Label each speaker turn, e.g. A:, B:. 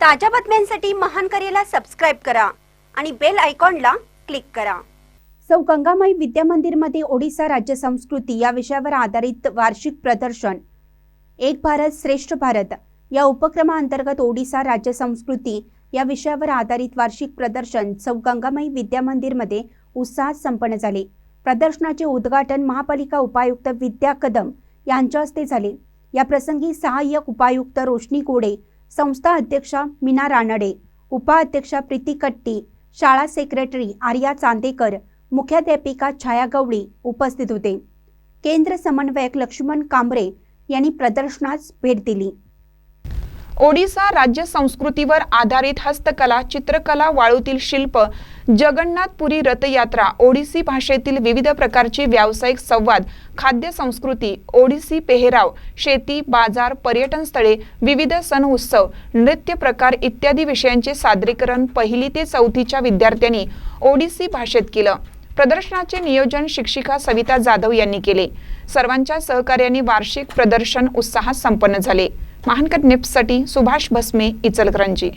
A: ताज्या बातम्यांसाठी महान करेला सबस्क्राईब करा आणि बेल आयकॉनला क्लिक करा. सौ गंगामाई विद्या मंदिरमध्ये ओडिसा राज्य संस्कृती या विषयावर आधारित वार्षिक प्रदर्शन. एक भारत श्रेष्ठ भारत या उपक्रमाअंतर्गत ओडिसा राज्य संस्कृती या विषयावर आधारित वार्षिक प्रदर्शन सौ गंगामाई विद्या मंदिरमध्ये उत्साहात संपन्न झाले. प्रदर्शनाचे उद्घाटन महापालिका उपायुक्त विद्या कदम यांच्या हस्ते झाले. या प्रसंगी सहाय्यक उपायुक्त रोशनी कोडे संस्था अध्यक्षा मीना रानडे उपाध्यक्षा प्रीती कट्टी शाळा सेक्रेटरी आर्या चांदेकर मुख्याध्यापिका छाया गवळी उपस्थित होते. केंद्र समन्वयक लक्ष्मण कांबरे यांनी प्रदर्शनास भेट दिली.
B: ओडिसा राज्य संस्कृतीवर आधारित हस्तकला चित्रकला वाळूतील शिल्प जगन्नाथपुरी रथयात्रा ओडिसी भाषेतील विविध प्रकारची व्यावसायिक संवाद खाद्य संस्कृती ओडिसी पेहराव शेती बाजार पर्यटन स्थळे विविध सण उत्सव नृत्य प्रकार इत्यादी विषयांचे सादरीकरण पहिली ते चौथीच्या विद्यार्थ्यांनी ओडिसी भाषेत केलं. प्रदर्शनाचे नियोजन शिक्षिका सविता जाधव यांनी केले. सर्वांच्या सहकार्याने वार्षिक प्रदर्शन उत्साहात संपन्न झाले. महानकट निप्ससाठी सुभाष भस्मे इचलकरंजी.